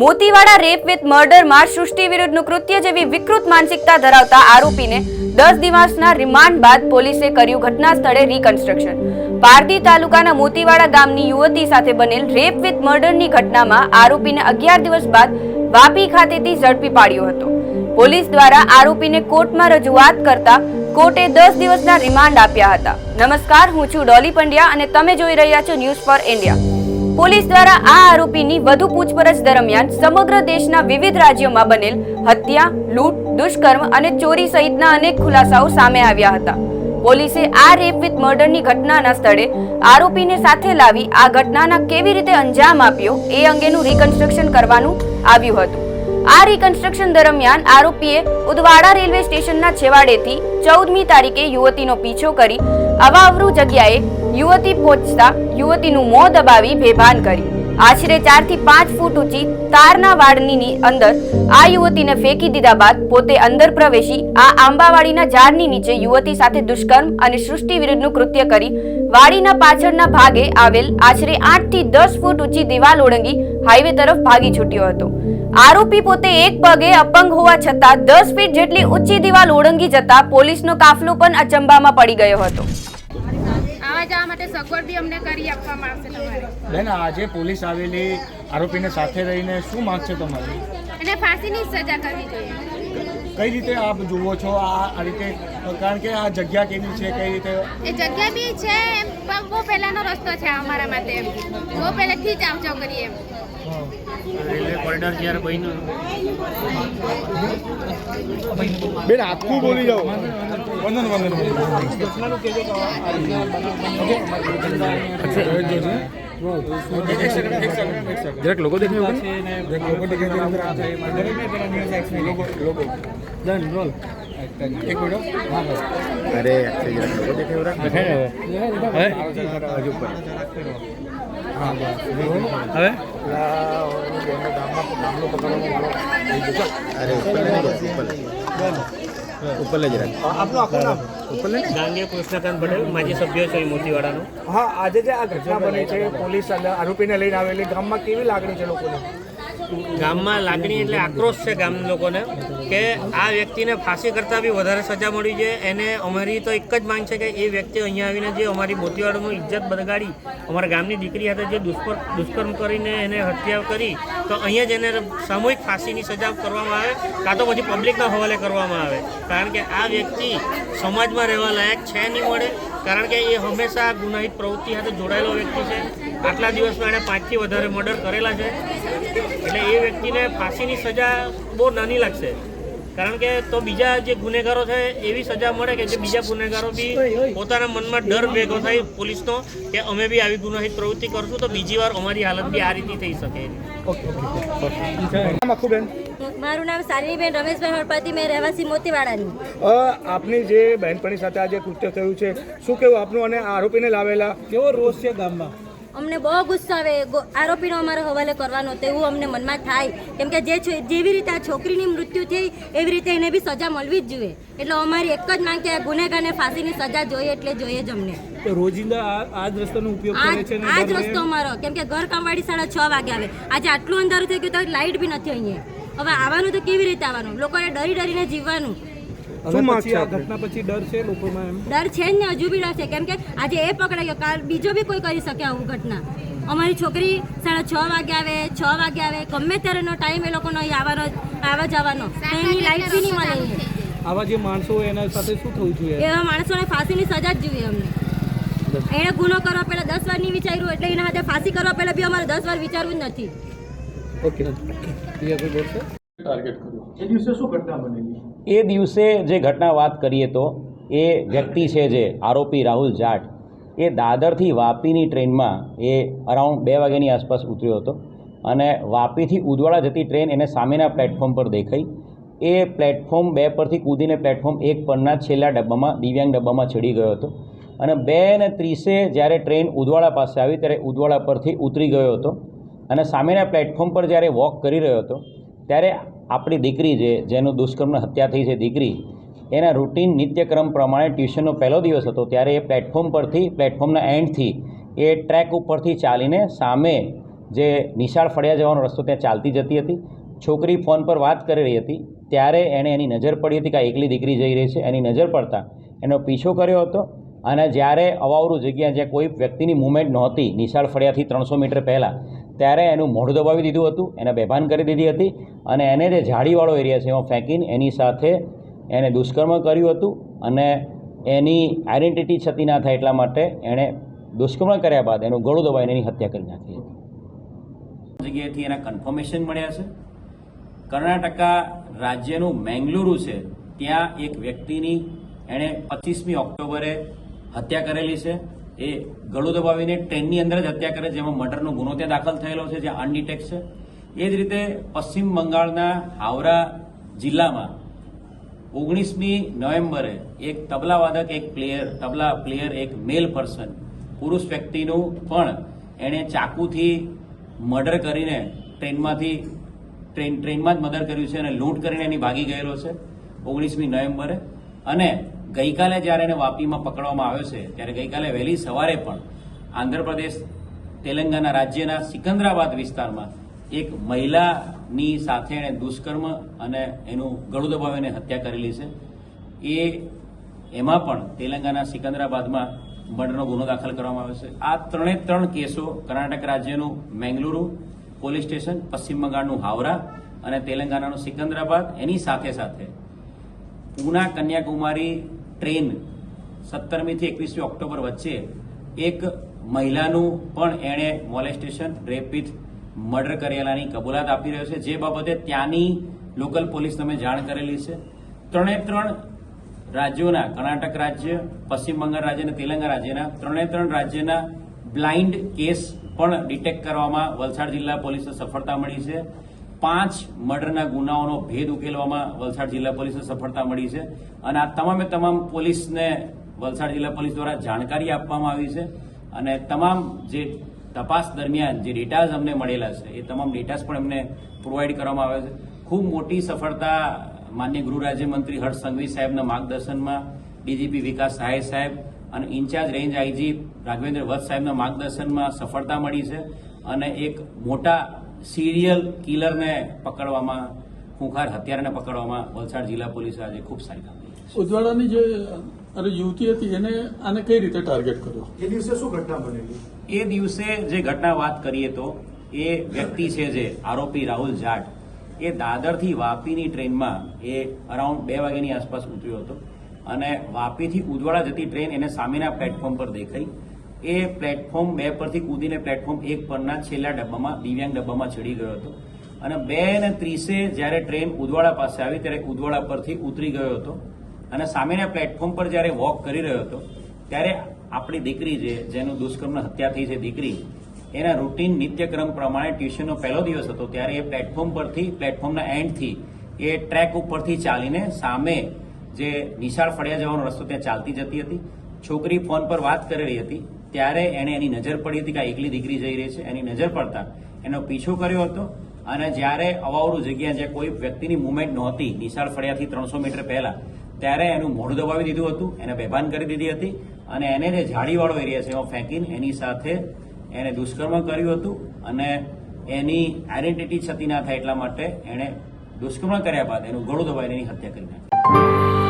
Motiwada rape with મર્ડરમાં સૃષ્ટિ વિરુદ્ધનું કૃત્ય જેવી વિકૃત માનસિકતા ધરાવતા આરોપીને દસ દિવસના રિમાન્ડ બાદ પોલીસે કર્યું ઘટના સ્થળે રિકન્સ્ટ્રક્શન પારડી તાલુકાના મોતીવાડા ગામની યુવતી સાથે બનેલ રેપ વિથ મર્ડરની ઘટનામાં આરોપીને અગિયાર દિવસ બાદ વાપી ખાતેથી ઝડપી પાડ્યો હતો. પોલીસ દ્વારા આરોપીને કોર્ટમાં રજૂઆત કરતા કોર્ટે દસ દિવસના રિમાન્ડ આપ્યા હતા. નમસ્કાર, હું છું ડોલી પંડ્યા અને તમે જોઈ રહ્યા છો ન્યૂઝ ફોર ઇન્ડિયા. પોલીસ દ્વારા આ આરોપીની વધુ પૂછપરછ દરમિયાન સમગ્ર દેશના વિવિધ રાજ્યોમાં બનેલ હત્યા, લૂંટ, દુષ્કર્મ અને ચોરી સહિતના અનેક ખુલાસાઓ સામે આવ્યા હતા. પોલીસે આ રેપ વિથ મર્ડરની ઘટનાના સ્થળે આરોપીને સાથે લાવી આ ઘટનાના કેવી રીતે અંજામ આપ્યો એ અંગેનું રિકન્સ્ટ્રક્શન કરવાનું આવ્યું હતું. આ રિકન્સ્ટ્રક્શન દરમિયાન આરોપીએ ઉદવાડા રેલવે સ્ટેશનના છેવાડેથી ચૌદમી તારીખે યુવતીનો પીછો કરી અવાવરૂ જગ્યાએ યુવતી પહોંચતા યુવતીનું મોં દબાવી બેભાન કરી. આશરે ચારથી પાંચ ફૂટ ઊંચી તારના વાડની અંદર આ યુવતીને ફેંકી દીધા બાદ પોતે અંદર પ્રવેશી આ આંબાવાડીના ઝાડની નીચે યુવતી સાથે દુષ્કર્મ અને સૃષ્ટિ વિરુદ્ધનું કૃત્ય કરી વાડીના પાછળના ભાગે આવેલ આશરે આઠથી દસ ફૂટ ઊંચી દિવાલ ઓળંગી હાઈવે તરફ ભાગી છૂટ્યો હતો. આરોપી પોતે એક પગે અપંગ હોવા છતાં દસ ફીટ જેટલી ઊંચી દિવાલ ઓળંગી જતા પોલીસનો કાફલો પણ અચંબામાં પડી ગયો હતો. આવા જવા માટે સગવડ બી અમને કરી આપવામાં આવશે તમારે. બેન આજે પોલીસ આવેલી આરોપીને સાથે રહીને શું માંગ છે તમારી? એને ફાંસીની સજા કરવી જોઈએ. કઈ રીતે આપ જુઓ છો આ આ રીતે? કારણ કે આ જગ્યા કેવી છે કઈ રીતે? એ જગ્યા બી છે એમ પણ બહુ પહેલાનો રસ્તો છે અમારા માટે એમ. બહુ પહેલેથી જ આવજો કરીએ એમ. રેલવે કોરિડોર જ્યારે બન્યું. બેન આખું બોલી જાઓ. વંદન વંદન જરાક લોકો દેખાય લોકો દેખાય એક મિનિટ અરે લોકો દેખાય હજુ ઉપર હવે? અરે ઉપર ઉપર ઉપર લઈ જરા. આપનું આખું નામ? ઉપર લઈ ડાંગે કૃષ્ણકાંત પટેલ માજી સભ્ય છે મોતીવાડાનો. હા આજે જે આ ઘટના બની છે પોલીસ આરોપીને લઈને આવેલી ગામમાં કેવી લાગણી છે લોકોને? ગામમાં લાગણી એટલે આક્રોશ છે ગામ લોકોને કે આ વ્યક્તિને ફાંસી કરતાં બી વધારે સજા મળી છે. એને અમારી તો એક જ માંગ છે કે એ વ્યક્તિ અહીંયા આવીને જે અમારી મોતીવાડાનું ઇજ્જત બગાડી અમારા ગામની દીકરી સાથે જે દુષ્કર, દુષ્કર્મ કરીને એને હત્યા કરી, તો અહીંયા જ એને સામૂહિક ફાંસીની સજા કરવામાં આવે, કાં તો પછી પબ્લિકના હવાલે કરવામાં આવે. કારણ કે આ વ્યક્તિ સમાજમાં રહેવા લાયક છે નહીં મળે. કારણ કે એ હંમેશા ગુનાહિત પ્રવૃત્તિ સાથે જોડાયેલો વ્યક્તિ છે. આટલા દિવસમાં એણે પાંચથી વધારે મર્ડર કરેલા છે. એટલે એ વ્યક્તિને ફાંસીની સજા બહુ નાની લાગશે. કારણ કે તો બીજા જે ગુનેગારો છે એવી સજા મળે કે જે બીજા ગુનેગારો બી પોતાના મનમાં ડર ભેગો થાય પોલીસનો કે અમે બી આવી ગુનાહિત પ્રવૃત્તિ કરશું તો બીજી વાર અમારી હાલત બી આ રીતે થઈ શકે. મારું નામ શાલિનીબેન રમેશભાઈ હળપતિ મેં રહેવાસી મોતીવાડાની. આપની જે બહેનપણી સાથે આજે કૃત્ય થયું છે શું કેવું આપનું અને આરોપીને લાવેલા? કેવો રોષ છે ગામમાં. અમને બહુ ગુસ્સો આવે આરોપીનો અમારો હવાલે કરવાનો તેવું અમને મનમાં થાય. કેમ કે જે જેવી રીતે આ છોકરીની મૃત્યુ થઈ એવી રીતે એને બી સજા મળવી જ જોઈએ. એટલે અમારી એક જ માંગ કે આ ગુનેગારને ફાંસીની સજા જોઈએ એટલે જોઈએ જ અમને. રોજિંદા આ આ જ રસ્તાનો ઉપયોગ કરે છે આ જ રસ્તો અમારો. કેમ કે ઘર કામવાળી સાડા છ વાગે આવે. આજે આટલું અંધારું થઈ ગયું તો લાઇટ બી નથી અહીંયા. હવે આવવાનું તો કેવી રીતે આવવાનું? લોકોને ડરી ડરીને જીવવાનું. શું ઘટના પછી ડર છે લોકોમાં એમ? ડર છે ને હજુ બી ડર છે. કેમ કે આજે એ પકડાઈ ગયો. કાલ બીજો બી કોઈ કરી શકે આવું ઘટના. અમારી છોકરી સાડા છ વાગે આવે છ વાગે આવે. ગમે ત્યારેનો ટાઈમ એ લોકોનો આવવાનો આવવા જવાનો. એની લાઈફ બી નહીં મળે આવા જે માણસો એના સાથે શું થવું જોઈએ? એવા માણસોને ફાંસીની સજા જ જોઈએ અમને. એણે ગુનો કરવા પહેલા દસ વાર નહીં વિચાર્યું એટલે એના હાથે ફાંસી કરવા પહેલા બી અમારે દસ વાર વિચારવું જ નથી. ઓકે. બીજા કોઈ બોલશે? એ દિવસે જે ઘટના વાત કરીએ તો, એ વ્યક્તિ છે જે આરોપી રાહુલ જાટ, એ દાદરથી વાપીની ટ્રેનમાં એ અરાઉન્ડ બે વાગ્યાની આસપાસ ઉતર્યો હતો અને વાપીથી ઉદવાડા જતી ટ્રેન એને સામેના પ્લેટફોર્મ પર દેખાઈ. એ પ્લેટફોર્મ બે પરથી કૂદીને પ્લેટફોર્મ એક પરના છેલ્લા ડબ્બામાં, દિવ્યાંગ ડબ્બામાં ચડી ગયો હતો અને બે ને ત્રીસે જ્યારે ટ્રેન ઉદવાડા પાસે આવી ત્યારે ઉદવાડા પરથી ઉતરી ગયો હતો અને સામેના પ્લેટફોર્મ પર જ્યારે વોક કરી રહ્યો હતો, ત્યારે આપણી દીકરી જે, જેનું દુષ્કર્મની હત્યા થઈ છે દીકરી, એના રૂટીન નિત્યક્રમ પ્રમાણે ટ્યુશનનો પહેલો દિવસ હતો, ત્યારે એ પ્લેટફોર્મ પરથી પ્લેટફોર્મના એન્ડથી એ ટ્રેક ઉપરથી ચાલીને સામે જે નિશાળ ફળિયા જવાનો રસ્તો ત્યાં ચાલતી જતી હતી. છોકરી ફોન પર વાત કરી રહી હતી, ત્યારે એણે એની નજર પડી હતી કે આ એકલી દીકરી જઈ રહી છે. એની નજર પડતા એનો પીછો કર્યો હતો અને જ્યારે અવાવરું જગ્યા જ્યાં કોઈ વ્યક્તિની મુવમેન્ટ નહોતી, નિશાળ ફળિયાથી ત્રણસો મીટર પહેલાં ત્યારે એનું મોઢું દબાવી દીધું હતું, એને બેભાન કરી દીધી હતી અને એને જે ઝાડીવાળો એરિયા છે એમાં ફેંકીને એની સાથે એને દુષ્કર્મ કર્યું હતું અને એની આઈડેન્ટિટી છતી ના થાય એટલા માટે એણે દુષ્કર્મ કર્યા બાદ એનું ગળું દબાવીને એની હત્યા કરી નાખી હતી. જગ્યાએથી એના કન્ફર્મેશન મળ્યા છે. કર્ણાટકા રાજ્યનું મેંગલુરુ છે, ત્યાં એક વ્યક્તિની એણે પચીસમી ઓક્ટોબરે હત્યા કરેલી છે. એ ગળું દબાવીને ટ્રેનની અંદર જ હત્યા કરે, જેમાં મર્ડરનો ગુનો ત્યાં દાખલ થયેલો છે, જે અનડિટેક છે. એ જ રીતે પશ્ચિમ બંગાળના હાવરા જિલ્લામાં ઓગણીસમી નવેમ્બરે એક તબલાવાદક, એક પ્લેયર, તબલા પ્લેયર, એક મેલ પર્સન, પુરુષ વ્યક્તિનું પણ એણે ચાકુથી મર્ડર કરીને ટ્રેનમાંથી, ટ્રેન, ટ્રેનમાં જ મર્ડર કર્યું છે અને લૂંટ કરીને એની ભાગી ગયેલો છે ઓગણીસમી નવેમ્બરે. અને ગઈકાલે જ્યારે એને વાપીમાં પકડવામાં આવ્યો છે, ત્યારે ગઈકાલે વહેલી સવારે પણ આંધ્રપ્રદેશ, તેલંગાના રાજ્યના સિકંદરાબાદ વિસ્તારમાં એક મહિલાની સાથે એણે દુષ્કર્મ અને એનું ગળું દબાવીને હત્યા કરેલી છે. એ એમાં પણ તેલંગાના સિકંદરાબાદમાં મર્ડરનો ગુનો દાખલ કરવામાં આવ્યો છે. આ ત્રણે ત્રણ કેસો કર્ણાટક રાજ્યનું મેંગલુરુ પોલીસ સ્ટેશન, પશ્ચિમ બંગાળનું હાવરા અને તેલંગાનાનું સિકંદરાબાદ. એની સાથે સાથે પૂના કન્યાકુમારી ટ્રેન સત્તરમીથી એકવીસમી ઓક્ટોબર વચ્ચે એક મહિલાનું પણ એણે મોલેસ્ટેશન રેપ વિથ મર્ડર કરેલાની કબૂલાત આપી રહ્યો છે. જે બાબતે ત્યાંની લોકલ પોલીસ તમે જાણ કરેલી છે. ત્રણે ત્રણ રાજ્યોના, કર્ણાટક રાજ્ય, પશ્ચિમ બંગાળ રાજ્ય અને તેલંગાણા રાજ્યના, ત્રણે ત્રણ રાજ્યના બ્લાઇન્ડ કેસ પણ ડિટેક્ટ કરવામાં વલસાડ જિલ્લા પોલીસને સફળતા મળી છે. પાંચ મર્ડરના ગુનાઓનો ભેદ ઉકેલવામાં વલસાડ જિલ્લા પોલીસને સફળતા મળી છે. અને આ તમામે તમામ પોલીસને વલસાડ જિલ્લા પોલીસ દ્વારા જાણકારી આપવામાં આવી છે. અને તમામ જે તપાસ દરમિયાન જે ડેટાઝ અમને મળેલા છે, એ તમામ ડેટાઝ પણ અમને પ્રોવાઈડ કરવામાં આવે છે. ખૂબ મોટી સફળતા માન્ય ગૃહ રાજ્યમંત્રી હર્ષ સંઘવી સાહેબના માર્ગદર્શનમાં ડીજીપી વિકાસ સહાય સાહેબ અને incharge range IG Raghvendra Vats સાહેબના માર્ગદર્શનમાં સફળતા મળી છે. અને એક મોટા સિરિયલ કિલરને પકડવામાં ખૂંખાર હત્યારાને પકડવામાં વલસાડ જિલ્લા પોલીસે આજે ખૂબ સારી કામગીરી ઉજવાળાની ઉજવાડાની જે અરે યુવતી હતી એને આને કઈ રીતે ટાર્ગેટ કર્યો? એ દિવસે શું ઘટના બનેલી? એ દિવસે જે ઘટના વાત કરીએ તો એ વ્યક્તિ છે જે આરોપી રાહુલ જાટ એ દાદરથી વાપીની ટ્રેનમાં એ અરાઉન્ડ બે વાગ્યાની આસપાસ ઉતર્યો હતો અને વાપીથી ઉજવાડા જતી ટ્રેન એને સામેના પ્લેટફોર્મ પર દેખાઈ. એ પ્લેટફોર્મ બે પરથી કૂદીને પ્લેટફોર્મ એક પરના છેલ્લા ડબ્બામાં, દિવ્યાંગ ડબ્બામાં ચડી ગયો હતો. અને બે ને ત્રીસે જ્યારે ટ્રેન ઉદવાડા પાસે આવી ત્યારે ઉદવાડા પરથી ઉતરી ગયો હતો. અને સામેના પ્લેટફોર્મ પર જ્યારે વોક કરી રહ્યો હતો, ત્યારે આપણી દીકરી જે, જેનું દુષ્કર્મ હત્યા થઈ છે દીકરી, એના રૂટીન નિત્યક્રમ પ્રમાણે ટ્યુશનનો પહેલો દિવસ હતો, ત્યારે એ પ્લેટફોર્મ પરથી પ્લેટફોર્મના એન્ડથી એ ટ્રેક ઉપરથી ચાલીને સામે જે નિશાળ ફળિયા જવાનો રસ્તો ત્યાં ચાલતી જતી હતી. છોકરી ફોન પર વાત કરી રહી હતી. ત્યારે એણે એની નજર પડી હતી કે આ એકલી દીકરી જઈ રહી છે. એની નજર પડતા એનો પીછો કર્યો હતો અને જ્યારે અવાવરું જગ્યા જ્યાં કોઈ વ્યક્તિની મુવમેન્ટ નહોતી, નિશાળ ફળિયાથી ત્રણસો મીટર પહેલા, ત્યારે એનું મોઢું દબાવી દીધું હતું, એને બેભાન કરી દીધી હતી અને એને જે ઝાડીવાળો એરિયા છે, એમાં ફેંકીને એની સાથે એને દુષ્કર્મ કર્યું હતું અને એની આઈડેન્ટિટી છતી ના થાય એટલા માટે એણે દુષ્કર્મ કર્યા બાદ એનું ગળું દબાવીને એની હત્યા કરી નાખી.